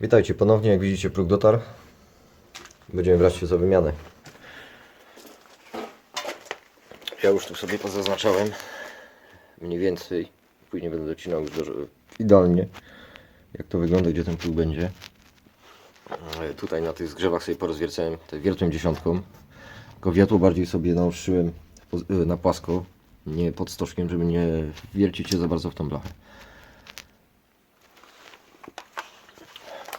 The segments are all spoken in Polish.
Witajcie ponownie, jak widzicie próg dotarł. Będziemy brać się za wymianę. Ja już tu sobie pozaznaczałem mniej więcej. Później będę docinał już do, idealnie jak to wygląda, gdzie ten próg będzie. E, Tutaj na tych zgrzewach sobie porozwiercałem te wiertłem dziesiątką. Tylko wiatło bardziej sobie naostrzyłem e, na płasko, nie pod stożkiem, żeby nie wiercić się za bardzo w tą blachę.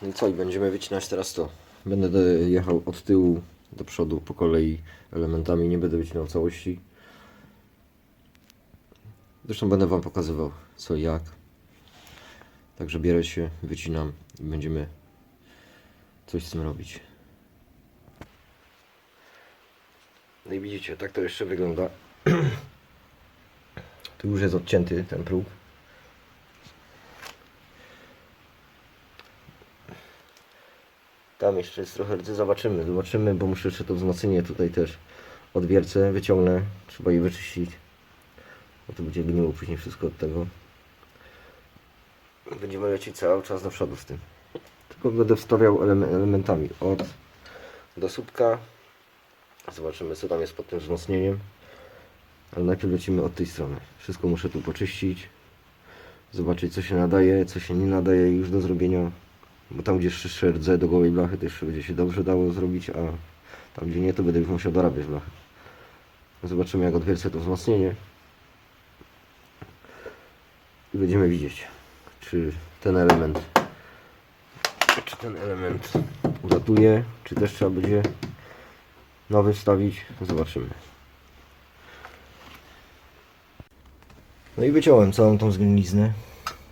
No i co, i będziemy wycinać teraz to. Będę jechał od tyłu do przodu po kolei elementami, nie będę wycinał całości. Zresztą będę Wam pokazywał co i jak. Także bierę się, wycinam i będziemy coś z tym robić. No i widzicie, tak to jeszcze wygląda. tu już jest odcięty ten próg. Tam jeszcze jest trochę rdzy, zobaczymy, zobaczymy, bo muszę jeszcze to wzmocnienie tutaj też odwiercę, wyciągnę, trzeba je wyczyścić. Bo to będzie gniło później wszystko od tego. Będziemy lecieć cały czas do przodu z tym. Tylko będę wstawiał eleme- elementami od do słupka. Zobaczymy co tam jest pod tym wzmocnieniem. Ale najpierw lecimy od tej strony. Wszystko muszę tu poczyścić. Zobaczyć co się nadaje, co się nie nadaje już do zrobienia. Bo tam gdzie jeszcze rdze do gołej blachy to jeszcze będzie się dobrze dało zrobić, a tam gdzie nie to będę już musiał dorabiać blachę. Zobaczymy jak odwiercę to wzmocnienie. I będziemy widzieć, czy ten element czy ten element uratuje, czy też trzeba będzie nowy wstawić. Zobaczymy. No i wyciąłem całą tą zgniliznę.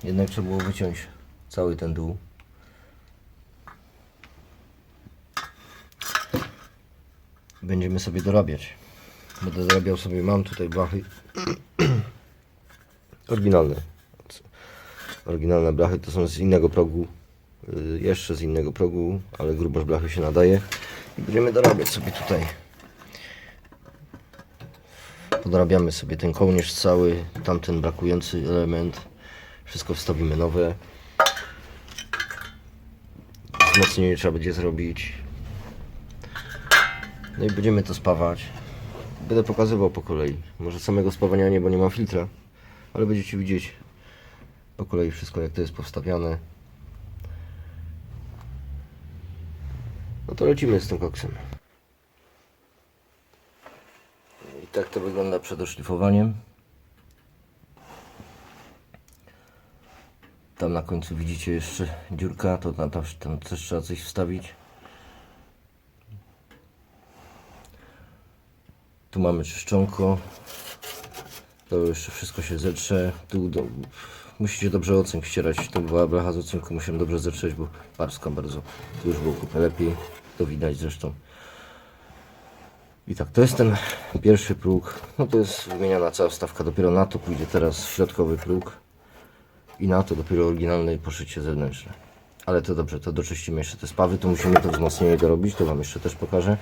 Jednak trzeba było wyciąć cały ten dół. Będziemy sobie dorabiać. Będę dorabiał sobie, mam tutaj blachy oryginalne. Oryginalne blachy to są z innego progu, y, jeszcze z innego progu, ale grubość blachy się nadaje. I będziemy dorabiać sobie tutaj. Podrabiamy sobie ten kołnierz cały, tamten brakujący element. Wszystko wstawimy nowe. Wzmocnienie trzeba będzie zrobić. No i będziemy to spawać. Będę pokazywał po kolei. Może samego spawania nie, bo nie mam filtra. Ale będziecie widzieć po kolei wszystko jak to jest powstawiane. No to lecimy z tym koksem. I tak to wygląda przed oszlifowaniem. Tam na końcu widzicie jeszcze dziurka, to tam, tam, tam też trzeba coś wstawić. Tu mamy czyszczonko. To jeszcze wszystko się zetrze. Tu do, musicie dobrze ocynk ścierać. To była blacha z ocynku, musiałem dobrze zetrzeć, bo parska bardzo. Tu już było kupę lepiej. To widać zresztą. I tak, to jest ten pierwszy próg. No to jest wymieniana cała stawka. Dopiero na to pójdzie teraz środkowy próg. I na to dopiero oryginalne poszycie zewnętrzne. Ale to dobrze, to doczyścimy jeszcze te spawy, tu musimy to wzmocnienie dorobić, to Wam jeszcze też pokażę.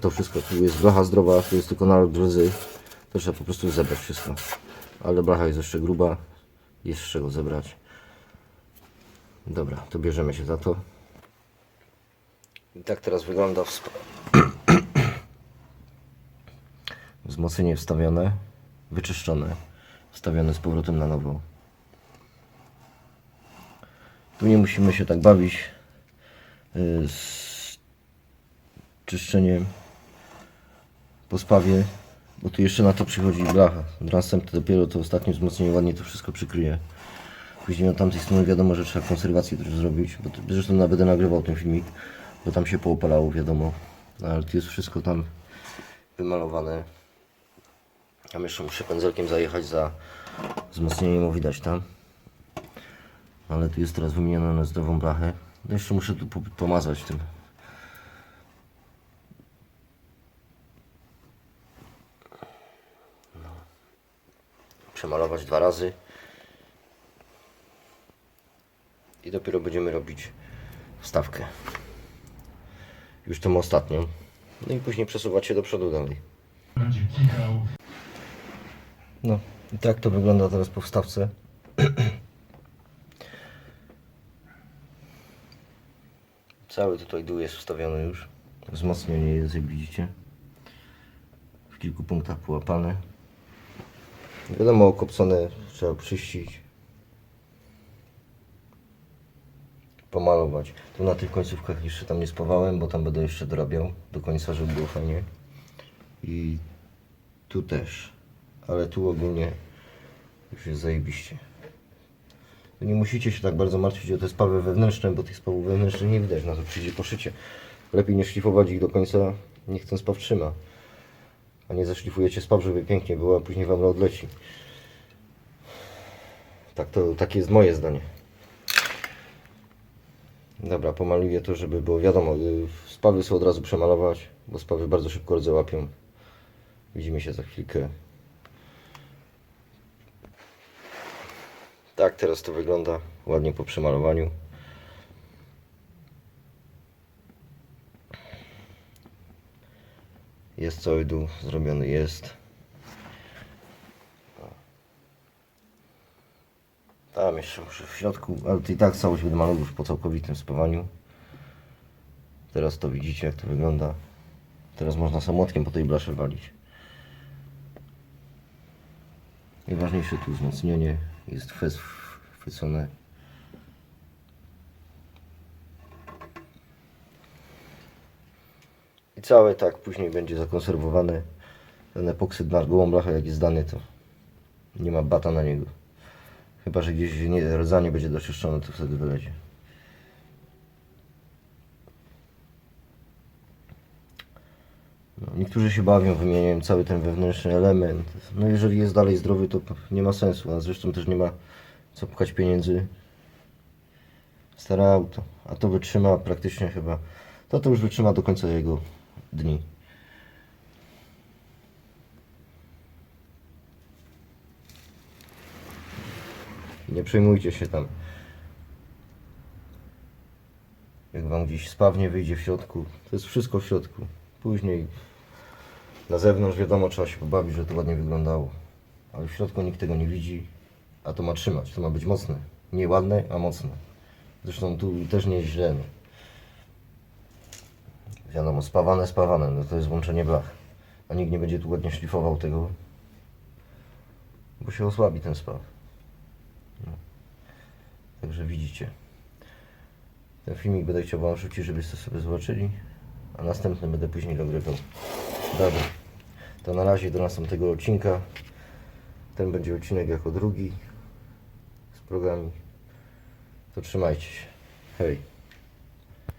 To wszystko, tu jest blacha zdrowa, tu jest tylko nalot drodzy. To trzeba po prostu zebrać wszystko. Ale blacha jest jeszcze gruba, jest z czego zebrać. Dobra, to bierzemy się za to. I tak teraz wygląda wzmocnienie wstawione, wyczyszczone, wstawione z powrotem na nowo. Tu nie musimy się tak bawić y, z czyszczeniem po spawie, bo tu jeszcze na to przychodzi blacha. Następnie dopiero to ostatnie wzmocnienie ładnie to wszystko przykryje. Później od tamtej strony wiadomo, że trzeba konserwację też zrobić, bo to, zresztą będę nagrywał ten filmik, bo tam się poopalało, wiadomo. No, Ale tu jest wszystko tam wymalowane. Ja jeszcze muszę pędzelkiem zajechać za wzmocnieniem, widać tam. Ale tu jest teraz wymienione na zdrową blachę. No jeszcze muszę tu po- pomazać tym. Przemalować dwa razy. I dopiero będziemy robić wstawkę. Już tą ostatnią. No i później przesuwać się do przodu dalej. No i tak to wygląda teraz po wstawce. Cały tutaj dół jest wstawiony już. Wzmocnienie jest, jak widzicie. W kilku punktach połapane. Wiadomo, okopcone trzeba czyścić. Pomalować. Tu na tych końcówkach jeszcze tam nie spawałem, bo tam będę jeszcze dorabiał do końca, żeby było fajnie. I tu też. Ale tu ogólnie już jest zajebiście. Nie musicie się tak bardzo martwić o te spawy wewnętrzne, bo tych spawów wewnętrznych nie widać, na to przyjdzie poszycie. Lepiej nie szlifować ich do końca, niech ten spaw trzyma. A nie zaszlifujecie spaw, żeby pięknie było, a później wam odleci. Tak to, takie jest moje zdanie. Dobra, pomaluję to, żeby było wiadomo. y, Spawy są od razu przemalować, bo spawy bardzo szybko rdze łapią. Widzimy się za chwilkę. Tak teraz to wygląda ładnie po przemalowaniu. Jest cały dół zrobiony, jest. Tam jeszcze muszę w środku, ale to i tak całość będę już po całkowitym spawaniu. Teraz to widzicie jak to wygląda. Teraz można samotkiem po tej blasze walić. Najważniejsze tu wzmocnienie jest chwycone. I całe tak później będzie zakonserwowane. Ten epoksyd na gołą blachę jak jest dany to nie ma bata na niego. Chyba, że gdzieś nie, rdzanie będzie doczyszczone to wtedy wylecie. No, niektórzy się bawią, wymieniają cały ten wewnętrzny element. No jeżeli jest dalej zdrowy, to nie ma sensu, a zresztą też nie ma co pchać pieniędzy. Stare auto, a to wytrzyma praktycznie chyba, to to już wytrzyma do końca jego dni. Nie przejmujcie się tam. Jak wam gdzieś spawnie wyjdzie w środku, to jest wszystko w środku. Później na zewnątrz wiadomo trzeba się pobawić, że to ładnie wyglądało. Ale w środku nikt tego nie widzi, a to ma trzymać, to ma być mocne. Nie ładne, a mocne. Zresztą tu też nie źle. No. Wiadomo, spawane, spawane, no to jest łączenie blach. A nikt nie będzie tu ładnie szlifował tego, bo się osłabi ten spaw. No. Także widzicie. Ten filmik będę chciał Wam rzucić, żebyście sobie zobaczyli, a następny będę później dogrywał. Dobra, to na razie do następnego odcinka. Ten będzie odcinek jako drugi z programu. To trzymajcie się. Hej.